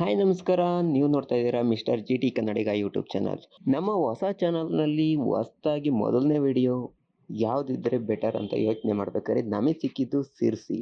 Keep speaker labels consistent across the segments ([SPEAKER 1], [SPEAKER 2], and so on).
[SPEAKER 1] Hi ನಮಸ್ಕಾರ, ನೀವು ನೋಡ್ತಾ ಇದ್ದೀರಾ mister G T Kannadiga YouTube channel. ನಮ್ಮ ಹೊಸ ಚಾನಲ್ನಲ್ಲಿ ಹೊಸದಾಗಿ ಮೊದಲನೇ ವಿಡಿಯೋ ಯಾವುದಿದ್ದರೆ ಬೆಟರ್ ಅಂತ ಯೋಚನೆ ಮಾಡ್ಬೇಕಾದ್ರೆ ನಮಗೆ ಸಿಕ್ಕಿದ್ದು ಸಿರ್ಸಿ.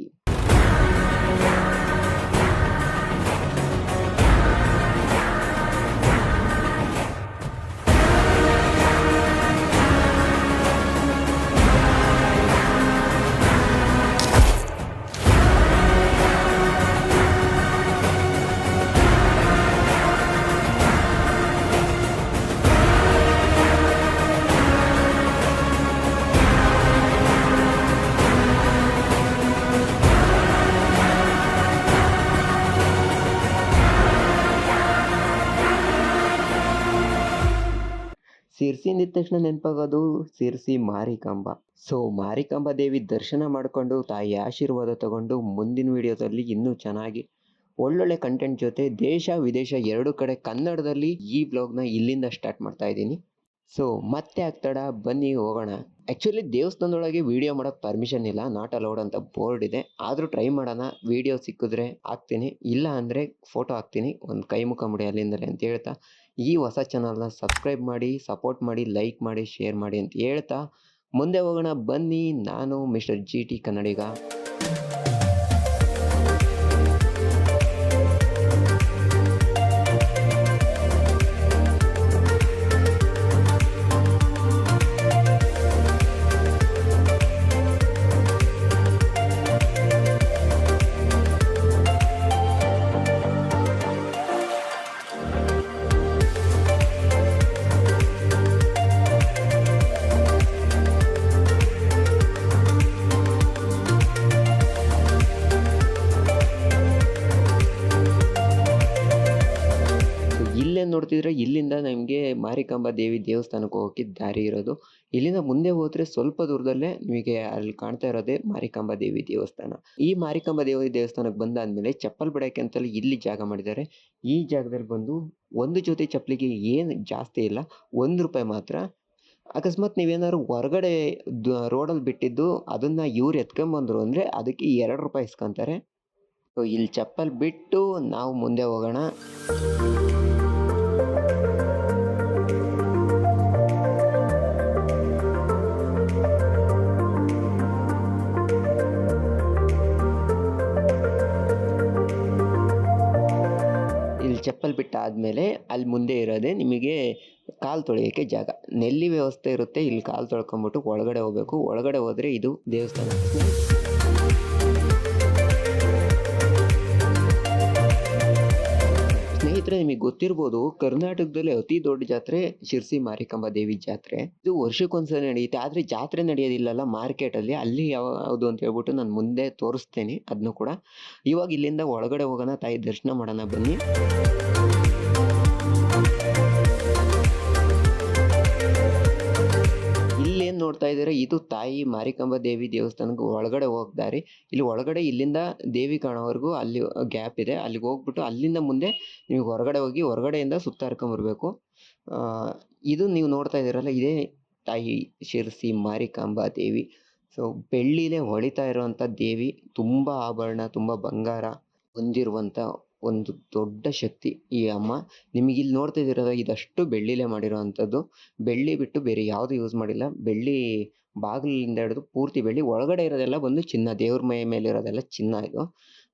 [SPEAKER 1] ಸಿರ್ಸಿ ಅಂದಿದ ತಕ್ಷಣ ನೆನಪಾಗೋದು ಸಿರ್ಸಿ ಮಾರಿಕಾಂಬ. ಸೊ ಮಾರಿಕಾಂಬ ದೇವಿ ದರ್ಶನ ಮಾಡಿಕೊಂಡು ತಾಯಿ ಆಶೀರ್ವಾದ ತಗೊಂಡು ಮುಂದಿನ ವಿಡಿಯೋದಲ್ಲಿ ಇನ್ನೂ ಚೆನ್ನಾಗಿ ಒಳ್ಳೊಳ್ಳೆ ಕಂಟೆಂಟ್ ಜೊತೆ ದೇಶ, ವಿದೇಶ ಎರಡು ಕಡೆ ಕನ್ನಡದಲ್ಲಿ ಈ ಬ್ಲಾಗ್ನ ಇಲ್ಲಿಂದ ಸ್ಟಾರ್ಟ್ ಮಾಡ್ತಾ ಇದ್ದೀನಿ. ಸೊ ಮತ್ತೆ ಆಗ್ತಾಡ, ಬನ್ನಿ ಹೋಗೋಣ. ಆ್ಯಕ್ಚುಲಿ ದೇವಸ್ಥಾನದೊಳಗೆ ವಿಡಿಯೋ ಮಾಡೋಕ್ಕೆ ಪರ್ಮಿಷನ್ ಇಲ್ಲ. ನಾಟ್ ಅಲೌಡ್ ಅಂತ ಬೋರ್ಡ್ ಇದೆ. ಆದರೂ ಟ್ರೈ ಮಾಡೋಣ. ವಿಡಿಯೋ ಸಿಕ್ಕಿದ್ರೆ ಹಾಕ್ತೀನಿ. ಇಲ್ಲ ಅಂದರೆ ಫೋಟೋ ಹಾಕ್ತೀನಿ. ಒಂದು ಕೈ ಮುಖ ಮುಡಿ ಅಲ್ಲಿಂದಲೇ ಅಂತ ಹೇಳ್ತಾ ಈ ಹೊಸ ಚಾನಲ್ನ ಸಬ್ಸ್ಕ್ರೈಬ್ ಮಾಡಿ ಸಪೋರ್ಟ್ ಮಾಡಿ ಲೈಕ್ ಮಾಡಿ ಶೇರ್ ಮಾಡಿ ಅಂತ ಹೇಳ್ತಾ ಮುಂದೆ ಹೋಗೋಣ. ಬನ್ನಿ, ನಾನು ಮಿಸ್ಟರ್ ಜಿ ಟಿ ಕನ್ನಡಿಗ ನೋಡ್ತಿದ್ರೆ ಇಲ್ಲಿಂದ ನಮಗೆ ಮಾರಿಕಾಂಬಾ ದೇವಿ ದೇವಸ್ಥಾನಕ್ಕೆ ಹೋಗೋಕ್ಕೆ ದಾರಿ ಇರೋದು. ಇಲ್ಲಿಂದ ಮುಂದೆ ಹೋದರೆ ಸ್ವಲ್ಪ ದೂರದಲ್ಲೇ ನಿಮಗೆ ಅಲ್ಲಿ ಕಾಣ್ತಾ ಇರೋದೇ ಮಾರಿಕಾಂಬಾ ದೇವಿ ದೇವಸ್ಥಾನ. ಈ ಮಾರಿಕಾಂಬಾ ದೇವಿ ದೇವಸ್ಥಾನಕ್ಕೆ ಬಂದಾದ್ಮೇಲೆ ಚಪ್ಪಲ್ ಬಿಡೋಕ್ಕೆ ಅಂತಲೇ ಇಲ್ಲಿ ಜಾಗ ಮಾಡಿದ್ದಾರೆ. ಈ ಜಾಗದಲ್ಲಿ ಬಂದು ಒಂದು ಜೊತೆ ಚಪ್ಪಲಿಗೆ ಏನು ಜಾಸ್ತಿ ಇಲ್ಲ, ಒಂದು ರೂಪಾಯಿ ಮಾತ್ರ. ಅಕಸ್ಮಾತ್ ನೀವೇನಾದ್ರು ಹೊರಗಡೆ ರೋಡಲ್ಲಿ ಬಿಟ್ಟಿದ್ದು ಅದನ್ನು ಇವ್ರು ಎತ್ಕೊಂಬಂದ್ರು ಅಂದರೆ ಅದಕ್ಕೆ ಎರಡು ರೂಪಾಯಿ ಇಸ್ಕೊಂತಾರೆ. ಇಲ್ಲಿ ಚಪ್ಪಲ್ ಬಿಟ್ಟು ನಾವು ಮುಂದೆ ಹೋಗೋಣ. ಚಪ್ಪಲ್ ಬಿಟ್ಟಾದ್ಮೇಲೆ ಅಲ್ಲಿ ಮುಂದೆ ಇರೋದೇ ನಿಮಗೆ ಕಾಲು ತೊಳೆಯೋಕ್ಕೆ ಜಾಗ. ನೆಲ್ಲಿ ವ್ಯವಸ್ಥೆ ಇರುತ್ತೆ, ಇಲ್ಲಿ ಕಾಲು ತೊಳ್ಕೊಂಬಿಟ್ಟು ಒಳಗಡೆ ಹೋಗ್ಬೇಕು. ಒಳಗಡೆ ಹೋದರೆ ಇದು ದೇವಸ್ಥಾನ. ನಿಮಗೆ ಗೊತ್ತಿರ್ಬೋದು ಕರ್ನಾಟಕದಲ್ಲಿ ಅತಿ ದೊಡ್ಡ ಜಾತ್ರೆ ಶಿರ್ಸಿ ಮಾರಿಕಂಬ ದೇವಿ ಜಾತ್ರೆ. ಇದು ವರ್ಷಕ್ಕೊಂದ್ಸಲ ನಡೆಯುತ್ತೆ. ಆದರೆ ಜಾತ್ರೆ ನಡೆಯೋದಿಲ್ಲಲ್ಲ ಮಾರ್ಕೆಟ್ ಅಲ್ಲಿ. ಯಾವುದು ಅಂತ ಹೇಳ್ಬಿಟ್ಟು ನಾನು ಮುಂದೆ ತೋರಿಸ್ತೇನೆ. ಅದನ್ನು ಕೂಡ. ಇವಾಗ ಇಲ್ಲಿಂದ ಒಳಗಡೆ ಹೋಗೋಣ ತಾಯಿ ದರ್ಶನ ಮಾಡೋಣ ಬನ್ನಿ. ನೋಡ್ತಾ ಇದ್ದೀರಾ. ಇದು ತಾಯಿ ಮಾರಿಕಾಂಬ ದೇವಿ ದೇವಸ್ಥಾನಕ್ಕೆ ಒಳಗಡೆ ಹೋಗ್ದಾರಿ ಇಲ್ಲಿ ಒಳಗಡೆ ಇಲ್ಲಿಂದ ದೇವಿ ಕಾಣೋವರೆಗೂ ಅಲ್ಲಿ ಗ್ಯಾಪ್ ಇದೆ. ಅಲ್ಲಿಗೆ ಹೋಗ್ಬಿಟ್ಟು ಅಲ್ಲಿಂದ ಮುಂದೆ ನೀವು ಹೊರಗಡೆ ಹೋಗಿ ಹೊರಗಡೆಯಿಂದ ಸುತ್ತ ಹರ್ಕೊಂಬರ್ಬೇಕು ಆ, ಇದು ನೀವು ನೋಡ್ತಾ ಇದ್ದೀರಲ್ಲ ಇದೇ ತಾಯಿ ಶಿರಸಿ ಮಾರಿಕಾಂಬ ದೇವಿ. ಸೊ ಬೆಳ್ಳಿಲೇ ಹೊಳಿತಾ ಇರುವಂಥ ದೇವಿ. ತುಂಬ ಆಭರಣ ತುಂಬ ಬಂಗಾರ ಹೊಂದಿರುವಂಥ ಒಂದು ದೊಡ್ಡ ಶಕ್ತಿ. ಈ ಅಮ್ಮ ನಿಮಗೆ ಇಲ್ಲಿ ನೋಡ್ತಾ ಇದ್ದೀರಲ್ಲ, ಇದಷ್ಟು ಬೆಳ್ಳಿಲೇ ಮಾಡಿರೋವಂಥದ್ದು ಬೆಳ್ಳಿ ಬಿಟ್ಟು ಬೇರೆ ಯಾವುದು ಯೂಸ್ ಮಾಡಿಲ್ಲ. ಬೆಳ್ಳಿ ಬಾಗಿಲಿಂದ ಹಿಡಿದು ಪೂರ್ತಿ ಬೆಳ್ಳಿ ಒಳಗಡೆ ಇರೋದೆಲ್ಲ ಬಂದು ಚಿನ್ನ, ದೇವ್ರ ಮೈ ಮೇಲೆ ಇರೋದೆಲ್ಲ ಚಿನ್ನ ಇದು.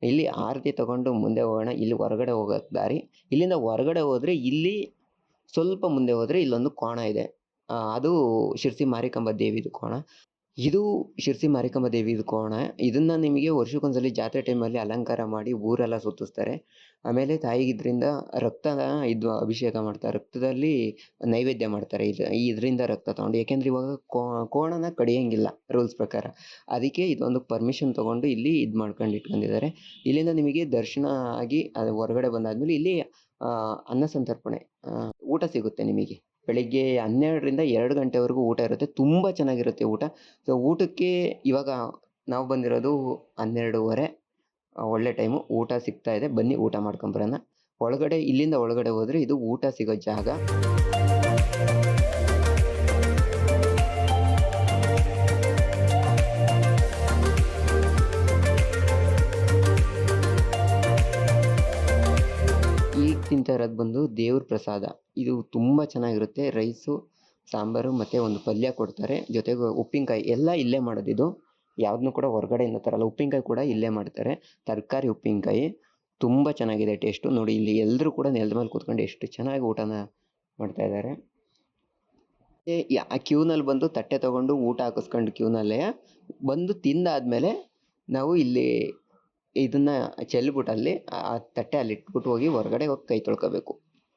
[SPEAKER 1] ಇಲ್ಲಿ ಆರತಿ ತಗೊಂಡು ಮುಂದೆ ಹೋಗೋಣ, ಇಲ್ಲಿ ಹೊರಗಡೆ ಹೋಗೋಕ್ಕೆ ದಾರಿ. ಇಲ್ಲಿಂದ ಹೊರಗಡೆ ಹೋದರೆ ಇಲ್ಲಿ ಸ್ವಲ್ಪ ಮುಂದೆ ಹೋದರೆ ಇಲ್ಲೊಂದು ಕೋಣ ಇದೆ. ಅದು ಶಿರ್ಸಿ ಮಾರಿಕಾಂಬ ದೇವಿದು ಕೋಣ. ಇದು ಶಿರ್ಸಿ ಮಾರಿಕಾಂಬ ದೇವಿದು ಕೋಣ. ಇದನ್ನ ನಿಮಗೆ ವರ್ಷಕ್ಕೊಂದ್ಸಲಿ ಜಾತ್ರೆ ಟೈಮಲ್ಲಿ ಅಲಂಕಾರ ಮಾಡಿ ಊರೆಲ್ಲ ಸುತ್ತಿಸ್ತಾರೆ. ಆಮೇಲೆ ತಾಯಿಗೆ ಇದರಿಂದ ರಕ್ತದ ಇದು ಅಭಿಷೇಕ ಮಾಡ್ತಾರೆ. ರಕ್ತದಲ್ಲಿ ನೈವೇದ್ಯ ಮಾಡ್ತಾರೆ. ಇದು ಇದರಿಂದ ರಕ್ತ ತಗೊಂಡು. ಯಾಕೆಂದ್ರೆ ಇವಾಗ ಕೋಣನ ಕಡಿಯಂಗಿಲ್ಲ ರೂಲ್ಸ್ ಪ್ರಕಾರ. ಅದಕ್ಕೆ ಇದೊಂದು ಪರ್ಮಿಷನ್ ತಗೊಂಡು ಇಲ್ಲಿ ಇದು ಮಾಡ್ಕೊಂಡು ಇಟ್ಕೊಂಡಿದ್ದಾರೆ. ಇಲ್ಲಿಂದ ನಿಮಗೆ ದರ್ಶನ ಆಗಿ ಅದು ಹೊರಗಡೆ ಬಂದಾದ್ಮೇಲೆ ಇಲ್ಲಿ ಅನ್ನ ಸಂತರ್ಪಣೆ ಊಟ ಸಿಗುತ್ತೆ ನಿಮಗೆ. ಬೆಳಿಗ್ಗೆ ಹನ್ನೆರಡರಿಂದ ಎರಡು ಗಂಟೆವರೆಗೂ ಊಟ ಇರುತ್ತೆ. ತುಂಬ ಚೆನ್ನಾಗಿರುತ್ತೆ ಊಟ. ಸೊ ಊಟಕ್ಕೆ ಇವಾಗ ನಾವು ಬಂದಿರೋದು ಹನ್ನೆರಡೂವರೆ ಒಳ್ಳೆ ಟೈಮು. ಊಟ ಸಿಗ್ತಾ ಇದೆ. ಬನ್ನಿ, ಊಟ ಮಾಡ್ಕೊಂಬರೋಣ ಒಳಗಡೆ, ಇಲ್ಲಿಂದ ಒಳಗಡೆ ಹೋದರೆ ಇದು ಊಟ ಸಿಗೋ ಜಾಗ. ತಿಂತಾ ಇರೋದು ಬಂದು ದೇವ್ರ ಪ್ರಸಾದ. ಇದು ತುಂಬ ಚೆನ್ನಾಗಿರುತ್ತೆ. ರೈಸು, ಸಾಂಬಾರು ಮತ್ತು ಒಂದು ಪಲ್ಯ ಕೊಡ್ತಾರೆ. ಜೊತೆಗೆ ಉಪ್ಪಿನಕಾಯಿ ಎಲ್ಲ ಇಲ್ಲೇ ಮಾಡೋದು ಇದು. ಯಾವುದನ್ನು ಕೂಡ ಹೊರಗಡೆಯಿಂದ ತರಲ್ಲ. ಉಪ್ಪಿನಕಾಯಿ ಕೂಡ ಇಲ್ಲೇ ಮಾಡ್ತಾರೆ. ತರಕಾರಿ ಉಪ್ಪಿನಕಾಯಿ ತುಂಬ ಚೆನ್ನಾಗಿದೆ ಟೇಸ್ಟು. ನೋಡಿ, ಇಲ್ಲಿ ಎಲ್ಲರೂ ಕೂಡ ನೆಲದ ಮೇಲೆ ಕೂತ್ಕೊಂಡು ಎಷ್ಟು ಚೆನ್ನಾಗಿ ಊಟನ ಮಾಡ್ತಾ ಇದ್ದಾರೆ. ಮತ್ತೆ ಆ ಕ್ಯೂನಲ್ಲಿ ಬಂದು ತಟ್ಟೆ ತೊಗೊಂಡು ಊಟ ಹಾಕಿಸ್ಕೊಂಡು ಕ್ಯೂನಲ್ಲೇ ಬಂದು ತಿಂದಾದಮೇಲೆ ನಾವು ಇಲ್ಲಿ ಇದನ್ನ ಚೆಲ್ಬಿಟ್ಟು ಅಲ್ಲಿ ಆ ತಟ್ಟೆ ಅಲ್ಲಿ ಇಟ್ಬಿಟ್ಟು ಹೋಗಿ ಹೊರಗಡೆ ಹೋಗಿ ಕೈ ತೊಳ್ಕೊಬೇಕು.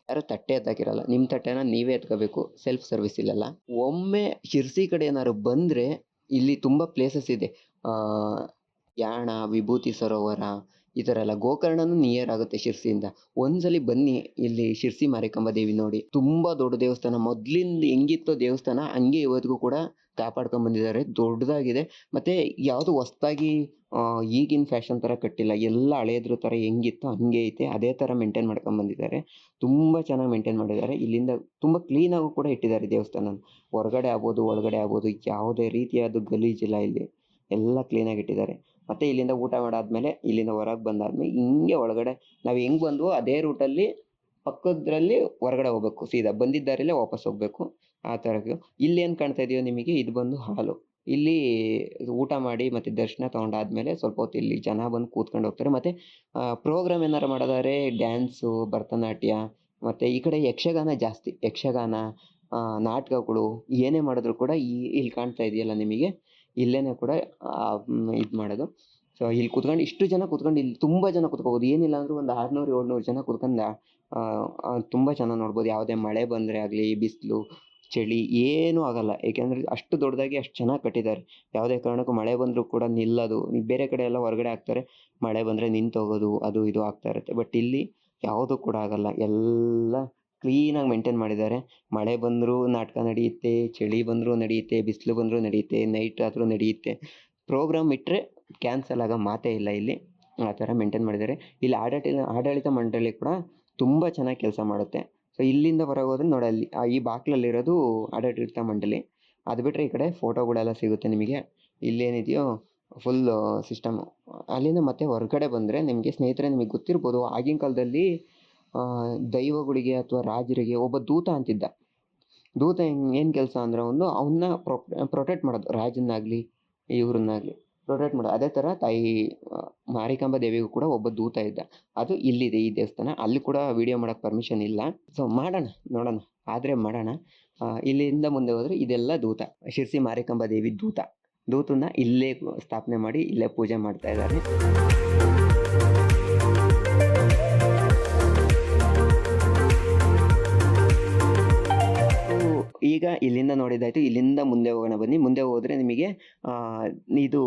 [SPEAKER 1] ಯಾರು ತಟ್ಟೆ ಎತ್ತಾಕಿರಲ್ಲ ನಿಮ್ಮ ತಟ್ಟೆನ ನೀವೇ ಎತ್ಕೋಬೇಕು ಸೆಲ್ಫ್ ಸರ್ವಿಸ್ ಇಲ್ಲಲ್ಲ. ಒಮ್ಮೆ ಶಿರ್ಸಿ ಕಡೆ ಏನಾದ್ರು ಬಂದರೆ, ಇಲ್ಲಿ ತುಂಬ ಪ್ಲೇಸಸ್ ಇದೆ. ಯಾಣ, ವಿಭೂತಿ ಸರೋವರ ಈ ಥರ ಎಲ್ಲ ಗೋಕರ್ಣನೂ ನಿಯರ್ ಆಗುತ್ತೆ ಶಿರ್ಸಿಯಿಂದ. ಒಂದ್ಸಲಿ ಬನ್ನಿ ಇಲ್ಲಿ ಶಿರ್ಸಿ ಮಾರಿಕಂಬ ದೇವಿ ನೋಡಿ. ತುಂಬ ದೊಡ್ಡ ದೇವಸ್ಥಾನ. ಮೊದಲಿಂದ ಹೆಂಗಿತ್ತೋ ದೇವಸ್ಥಾನ, ಹಂಗೆ ಇವತ್ತಿಗೂ ಕೂಡ ಕಾಪಾಡ್ಕೊಂಡ್ ಬಂದಿದ್ದಾರೆ. ದೊಡ್ಡದಾಗಿದೆ. ಮತ್ತೆ ಯಾವುದು ಹೊಸ್ದಾಗಿ ಈಗಿನ ಫ್ಯಾಷನ್ ಥರ ಕಟ್ಟಿಲ್ಲ. ಎಲ್ಲ ಹಳೇದ್ರ ಥರ ಹೆಂಗಿತ್ತು ಹಂಗೆ ಐತೆ. ಅದೇ ಥರ ಮೇಂಟೈನ್ ಮಾಡ್ಕೊಂಡ್ ಬಂದಿದ್ದಾರೆ. ತುಂಬ ಚೆನ್ನಾಗಿ ಮೇಂಟೈನ್ ಮಾಡಿದ್ದಾರೆ. ಇಲ್ಲಿಂದ ತುಂಬ ಕ್ಲೀನಾಗೂ ಕೂಡ ಇಟ್ಟಿದ್ದಾರೆ ದೇವಸ್ಥಾನ ಹೊರಗಡೆ ಆಗ್ಬೋದು, ಒಳಗಡೆ ಆಗ್ಬೋದು, ಯಾವುದೇ ರೀತಿಯಾದ ಗಲೀಜಿಲ್ಲ ಇಲ್ಲಿ ಎಲ್ಲ ಕ್ಲೀನಾಗಿ ಇಟ್ಟಿದ್ದಾರೆ. ಮತ್ತೆ ಇಲ್ಲಿಂದ ಊಟ ಮಾಡಾದ್ಮೇಲೆ ಇಲ್ಲಿಂದ ಹೊರಗೆ ಬಂದಾದ್ಮೇಲೆ ಹಿಂಗೆ ಒಳಗಡೆ ನಾವು ಹೆಂಗ್ ಬಂದ್ವೋ ಅದೇ ರೂಟಲ್ಲಿ ಪಕ್ಕದ್ರಲ್ಲಿ ಹೊರಗಡೆ ಹೋಗ್ಬೇಕು. ಸೀದಾ ಬಂದಿದ್ದ ದಾರಿಲೇ ವಾಪಸ್ ಹೋಗ್ಬೇಕು. ಆ ಥರ ಇಲ್ಲಿ ಏನು ಕಾಣ್ತಾ ಇದೆಯೋ ನಿಮಗೆ ಇದು ಬಂದು ಹಾಲು. ಇಲ್ಲಿ ಊಟ ಮಾಡಿ ಮತ್ತೆ ದರ್ಶನ ತಗೊಂಡಾದ್ಮೇಲೆ ಸ್ವಲ್ಪ ಹೊತ್ತು ಇಲ್ಲಿ ಜನ ಬಂದು ಕೂತ್ಕೊಂಡು ಹೋಗ್ತಾರೆ. ಮತ್ತೆ ಪ್ರೋಗ್ರಾಮ್ ಏನಾರು ಮಾಡೋದಾದ್ರೆ ಡ್ಯಾನ್ಸು ಭರತನಾಟ್ಯ, ಮತ್ತೆ ಈ ಕಡೆ ಯಕ್ಷಗಾನ ಜಾಸ್ತಿ. ಯಕ್ಷಗಾನ ನಾಟಕಗಳು ಏನೇ ಮಾಡಿದ್ರು ಕೂಡ ಈ, ಇಲ್ಲಿ ಕಾಣ್ತಾ ಇದೆಯಲ್ಲ ನಿಮಗೆ? ಇಲ್ಲೇನೆ ಕೂಡ ಇದು ಮಾಡೋದು. ಸೊ ಇಲ್ಲಿ ಕೂತ್ಕೊಂಡು ಇಷ್ಟು ಜನ ಕುತ್ಕೊಂಡು ಇಲ್ಲಿ ತುಂಬ ಜನ ಕುತ್ಕೋಬೋದು ಏನಿಲ್ಲ ಅಂದರೂ ಒಂದು ಆರುನೂರು, ಏಳ್ನೂರು ಜನ ಕುತ್ಕೊಂಡು ತುಂಬ ಚೆನ್ನಾಗಿ ನೋಡ್ಬೋದು. ಯಾವುದೇ ಮಳೆ ಬಂದರೆ ಆಗಲಿ, ಬಿಸಿಲು, ಚಳಿ, ಏನೂ ಆಗಲ್ಲ. ಏಕೆಂದರೆ ಅಷ್ಟು ದೊಡ್ಡದಾಗಿ ಅಷ್ಟು ಚೆನ್ನಾಗಿ ಕಟ್ಟಿದ್ದಾರೆ. ಯಾವುದೇ ಕಾರಣಕ್ಕೂ ಮಳೆ ಬಂದರೂ ಕೂಡ ನಿಲ್ಲೋದು. ಬೇರೆ ಕಡೆ ಎಲ್ಲ ಹೊರಗಡೆ ಹಾಕ್ತಾರೆ, ಮಳೆ ಬಂದರೆ ನಿಂತೋಗೋದು, ಅದು ಇದು ಆಗ್ತಾ ಇರುತ್ತೆ. ಬಟ್ ಇಲ್ಲಿ ಯಾವುದೂ ಕೂಡ ಆಗಲ್ಲ. ಎಲ್ಲ ಕ್ಲೀನಾಗಿ ಮೇಂಟೈನ್ ಮಾಡಿದ್ದಾರೆ. ಮಳೆ ಬಂದರೂ ನಾಟಕ ನಡೆಯುತ್ತೆ, ಚಳಿ ಬಂದರೂ ನಡೆಯುತ್ತೆ, ಬಿಸಿಲು ಬಂದರೂ ನಡೆಯುತ್ತೆ ನೈಟ್ ಆದರೂ ನಡೆಯುತ್ತೆ. ಪ್ರೋಗ್ರಾಮ್ ಇಟ್ಟರೆ ಕ್ಯಾನ್ಸಲ್ ಆಗೋ ಮಾತೇ ಇಲ್ಲ ಇಲ್ಲಿ. ಆ ಥರ ಮೇಂಟೈನ್ ಮಾಡಿದ್ದಾರೆ. ಇಲ್ಲಿ ಆಡಳಿತ ಆಡಳಿತ ಮಂಡಳಿ ಕೂಡ ತುಂಬ ಚೆನ್ನಾಗಿ ಕೆಲಸ ಮಾಡುತ್ತೆ. ಸೊ ಇಲ್ಲಿಂದ ಹೊರಗೋದ್ರೆ ನೋಡಿ ಅಲ್ಲಿ ಈ ಬಾಕ್ಲಲ್ಲಿರೋದು ಆಡಳಿತ ಮಂಡಳಿ. ಅದು ಬಿಟ್ಟರೆ ಈ ಕಡೆ ಫೋಟೋಗಳೆಲ್ಲ ಸಿಗುತ್ತೆ ನಿಮಗೆ. ಇಲ್ಲೇನಿದೆಯೋ ಫುಲ್ ಸಿಸ್ಟಮು ಅಲ್ಲಿಂದ ಮತ್ತೆ ಹೊರಗಡೆ ಬಂದರೆ ನಿಮಗೆ ಸ್ನೇಹಿತರೆ ನಿಮಗೆ ಗೊತ್ತಿರ್ಬೋದು. ಆಗಿನ ಕಾಲದಲ್ಲಿ ದೈವಗಳಿಗೆ ಅಥವಾ ರಾಜರಿಗೆ ಒಬ್ಬ ದೂತ ಅಂತಿದ್ದ. ದೂತ ಏನು ಕೆಲಸ ಅಂದ್ರೆ ಅವನು ಅವನ್ನ ಪ್ರೊಟೆಕ್ಟ್ ಮಾಡೋದು. ರಾಜನ್ನಾಗಲಿ, ಇವ್ರನ್ನಾಗಲಿ ಪ್ರೊಟೆಕ್ಟ್ ಮಾಡೋದು. ಅದೇ ಥರ ತಾಯಿ ಮಾರಿಕಾಂಬ ದೇವಿಗೂ ಕೂಡ ಒಬ್ಬ ದೂತ ಇದ್ದ. ಅದು ಇಲ್ಲಿದೆ ಈ ದೇವಸ್ಥಾನ. ಅಲ್ಲಿ ಕೂಡ ವಿಡಿಯೋ ಮಾಡೋಕ್ಕೆ ಪರ್ಮಿಷನ್ ಇಲ್ಲ. ಸೊ ಮಾಡೋಣ, ನೋಡೋಣ. ಆದರೆ ಮಾಡೋಣ. ಇಲ್ಲಿಂದ ಮುಂದೆ ಹೋದರೆ ಇದೆಲ್ಲ ದೂತ. ಶಿರ್ಸಿ ಮಾರಿಕಾಂಬ ದೇವಿ ದೂತ. ದೂತನ್ನ ಇಲ್ಲೇ ಸ್ಥಾಪನೆ ಮಾಡಿ, ಇಲ್ಲೇ ಪೂಜೆ ಮಾಡ್ತಾ ಇದ್ದಾರೆ. ಈಗ ಇಲ್ಲಿಂದ ನೋಡಿದಾಯಿತು, ಇಲ್ಲಿಂದ ಮುಂದೆ ಹೋಗೋಣ ಬನ್ನಿ. ಮುಂದೆ ಹೋದರೆ ನಿಮಗೆ ಇದು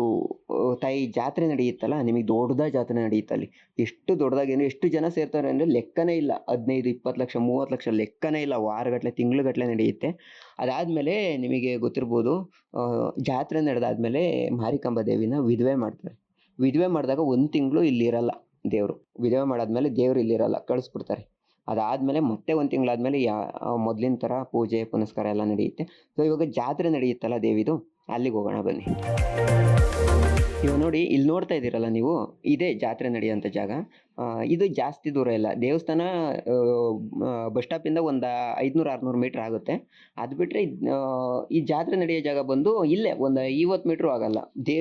[SPEAKER 1] ತಾಯಿ ಜಾತ್ರೆ ನಡೆಯುತ್ತಲ್ಲ, ನಿಮಗೆ ದೊಡ್ಡದ ಜಾತ್ರೆ ನಡೆಯುತ್ತೆ ಅಲ್ಲಿ. ಎಷ್ಟು ದೊಡ್ಡದಾಗಿ ಎಷ್ಟು ಜನ ಸೇರ್ತಾರೆ ಅಂದರೆ ಲೆಕ್ಕನೇ ಇಲ್ಲ. ಹದಿನೈದು, ಇಪ್ಪತ್ತು ಲಕ್ಷ, ಮೂವತ್ತು ಲಕ್ಷ ಲೆಕ್ಕನೇ ಇಲ್ಲ. ವಾರಗಟ್ಟಲೆ ತಿಂಗಳುಗಟ್ಟಲೆ ನಡೆಯುತ್ತೆ. ಅದಾದಮೇಲೆ ನಿಮಗೆ ಗೊತ್ತಿರ್ಬೋದು ಜಾತ್ರೆ ನಡೆದಾದ್ಮೇಲೆ ಮಾರಿಕಾಂಬ ದೇವಿನ ವಿಧವೆ ಮಾಡ್ತಾರೆ. ವಿಧವೆ ಮಾಡಿದಾಗ ಒಂದು ತಿಂಗಳು ಇಲ್ಲಿರಲ್ಲ ದೇವರು. ವಿಧವೆ ಮಾಡಾದ್ಮೇಲೆ ದೇವರು ಇಲ್ಲಿರಲ್ಲ ಕಳಿಸ್ಬಿಡ್ತಾರೆ. ಅದಾದಮೇಲೆ ಮತ್ತೆ ಒಂದು ತಿಂಗಳಾದಮೇಲೆ ಯಾ ಮೊದಲಿನ ಥರ ಪೂಜೆ, ಪುನಸ್ಕಾರ ಎಲ್ಲ ನಡೆಯುತ್ತೆ. ಸೊ ಇವಾಗ ಜಾತ್ರೆ ನಡೆಯುತ್ತಲ್ಲ ದೇವಿದು, ಅಲ್ಲಿಗೆ ಹೋಗೋಣ ಬನ್ನಿ. ಇವಾಗ ನೋಡಿ ಇಲ್ಲಿ ನೋಡ್ತಾ ಇದ್ದೀರಲ್ಲ ನೀವು, ಇದೇ ಜಾತ್ರೆ ನಡೆಯುವಂಥ ಜಾಗ. ಇದು ಜಾಸ್ತಿ ದೂರ ಇಲ್ಲ. ದೇವಸ್ಥಾನ ಬಸ್ ಸ್ಟಾಪಿಂದ ಒಂದು ಐದುನೂರು, ಆರುನೂರು ಮೀಟ್ರ್ ಆಗುತ್ತೆ. ಅದು ಬಿಟ್ಟರೆ ಈ ಜಾತ್ರೆ ನಡೆಯೋ ಜಾಗ ಬಂದು ಇಲ್ಲೇ ಒಂದು ಐವತ್ತು ಮೀಟ್ರು ಆಗಲ್ಲ. ದೇ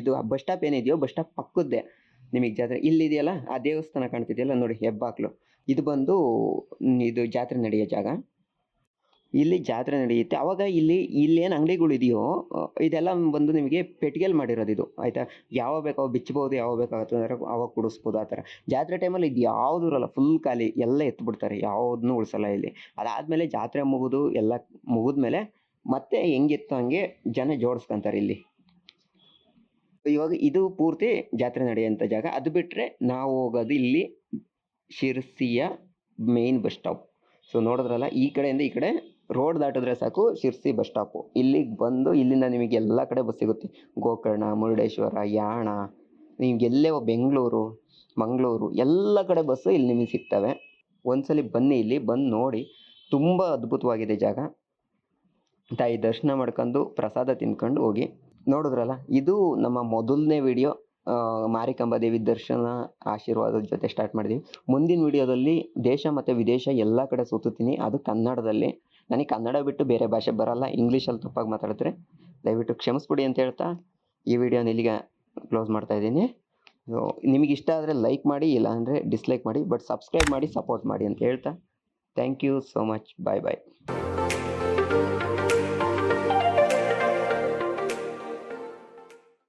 [SPEAKER 1] ಇದು ಬಸ್ ಸ್ಟಾಪ್ ಏನಿದೆಯೋ, ಬಸ್ ಸ್ಟಾಪ್ ಪಕ್ಕದ್ದೇ ನಿಮಗೆ ಜಾತ್ರೆ. ಇಲ್ಲಿದೆಯಲ್ಲ, ಆ ದೇವಸ್ಥಾನ ಕಾಣ್ತಿದೆಯಲ್ಲ ನೋಡಿ, ಹೆಬ್ಬಾಕ್ಲು. ಇದು ಬಂದು ಇದು ಜಾತ್ರೆ ನಡೆಯೋ ಜಾಗ. ಇಲ್ಲಿ ಜಾತ್ರೆ ನಡೆಯುತ್ತೆ. ಅವಾಗ ಇಲ್ಲಿ, ಇಲ್ಲೇನು ಅಂಗಡಿಗಳು ಇದೆಯೋ ಇದೆಲ್ಲ ಬಂದು ನಿಮಗೆ ಪೆಟ್ಟಿಗೆಲ್ ಮಾಡಿರೋದು ಇದು. ಆಯಿತಾ? ಯಾವ ಬೇಕೋ ಬಿಚ್ಚಬೋದು ಯಾವ ಬೇಕಾಗುತ್ತೆ ಅಂದರೆ ಅವಾಗ ಕುಡಿಸ್ಬೋದು ಆ ಥರ. ಜಾತ್ರೆ ಟೈಮಲ್ಲಿ ಇದು ಯಾವುದೂ ಇರಲ್ಲ ಫುಲ್ ಖಾಲಿ, ಎಲ್ಲ ಎತ್ಬಿಡ್ತಾರೆ. ಯಾವುದನ್ನು ಉಳಿಸಲ್ಲ ಇಲ್ಲಿ. ಅದಾದಮೇಲೆ ಜಾತ್ರೆ ಮುಗಿದು, ಎಲ್ಲ ಮುಗಿದ್ಮೇಲೆ ಮತ್ತೆ ಹೆಂಗಿತ್ತು ಹಂಗೆ ಜನ ಜೋಡಿಸ್ಕೊಂತಾರೆ ಇಲ್ಲಿ. ಇವಾಗ ಇದು ಪೂರ್ತಿ ಜಾತ್ರೆ ನಡೆಯುವಂಥ ಜಾಗ. ಅದು ಬಿಟ್ಟರೆ ನಾವು ಹೋಗೋದು ಇಲ್ಲಿ ಶಿರ್ಸಿಯ ಮೇನ್ ಬಸ್ ಸ್ಟಾಪ್ ಸೊ ನೋಡಿದ್ರಲ್ಲ, ಈ ಕಡೆಯಿಂದ ಈ ಕಡೆ ರೋಡ್ ದಾಟಿದ್ರೆ ಸಾಕು ಶಿರ್ಸಿ ಬಸ್ ಸ್ಟಾಪು ಇಲ್ಲಿಗೆ ಬಂದು ಇಲ್ಲಿಂದ ನಿಮಗೆ ಎಲ್ಲ ಕಡೆ ಬಸ್ ಸಿಗುತ್ತೆ. ಗೋಕರ್ಣ, ಮುರುಡೇಶ್ವರ, ಯಾಣ ನಿಮ್ಗೆ ಎಲ್ಲೇ ಬೆಂಗಳೂರು, ಮಂಗಳೂರು, ಎಲ್ಲ ಕಡೆ ಬಸ್ಸು ಇಲ್ಲಿ ನಿಮಗೆ ಸಿಗ್ತವೆ. ಒಂದ್ಸಲಿ ಬನ್ನಿ ಇಲ್ಲಿ, ಬಂದು ನೋಡಿ. ತುಂಬ ಅದ್ಭುತವಾಗಿದೆ ಜಾಗ. ತಾಯಿ ದರ್ಶನ ಮಾಡ್ಕೊಂಡು ಪ್ರಸಾದ ತಿನ್ಕೊಂಡು ಹೋಗಿ. ನೋಡಿದ್ರಲ್ಲ, ಇದು ನಮ್ಮ ಮೊದಲನೇ ವಿಡಿಯೋ ಮಾರಿಕಾಂಬಾ ದೇವಿ ದರ್ಶನ ಆಶೀರ್ವಾದದ ಜೊತೆ ಸ್ಟಾರ್ಟ್ ಮಾಡಿದ್ದೀವಿ ಮುಂದಿನ ವಿಡಿಯೋದಲ್ಲಿ ದೇಶ ಮತ್ತು ವಿದೇಶ ಎಲ್ಲ ಕಡೆ ಸುತ್ತುತ್ತೀನಿ. ಅದು ಕನ್ನಡದಲ್ಲಿ. ನನಗೆ ಕನ್ನಡ ಬಿಟ್ಟು ಬೇರೆ ಭಾಷೆ ಬರಲ್ಲ. ಇಂಗ್ಲೀಷಲ್ಲಿ ತಪ್ಪಾಗಿ ಮಾತಾಡಿದ್ರೆ ದಯವಿಟ್ಟು ಕ್ಷಮಿಸ್ಬಿಡಿ ಅಂತ ಹೇಳ್ತಾ ಈ ವಿಡಿಯೋನ ಇಲ್ಲಿಗೆ ಕ್ಲೋಸ್ ಮಾಡ್ತಾ ಇದ್ದೀನಿ. ನಿಮಗೆ ಇಷ್ಟ ಆದರೆ ಲೈಕ್ ಮಾಡಿ, ಇಲ್ಲಾಂದರೆ ಡಿಸ್ಲೈಕ್ ಮಾಡಿ ಬಟ್ ಸಬ್ಸ್ಕ್ರೈಬ್ ಮಾಡಿ ಸಪೋರ್ಟ್ ಮಾಡಿ ಅಂತ ಹೇಳ್ತಾ. Thank you so much bye bye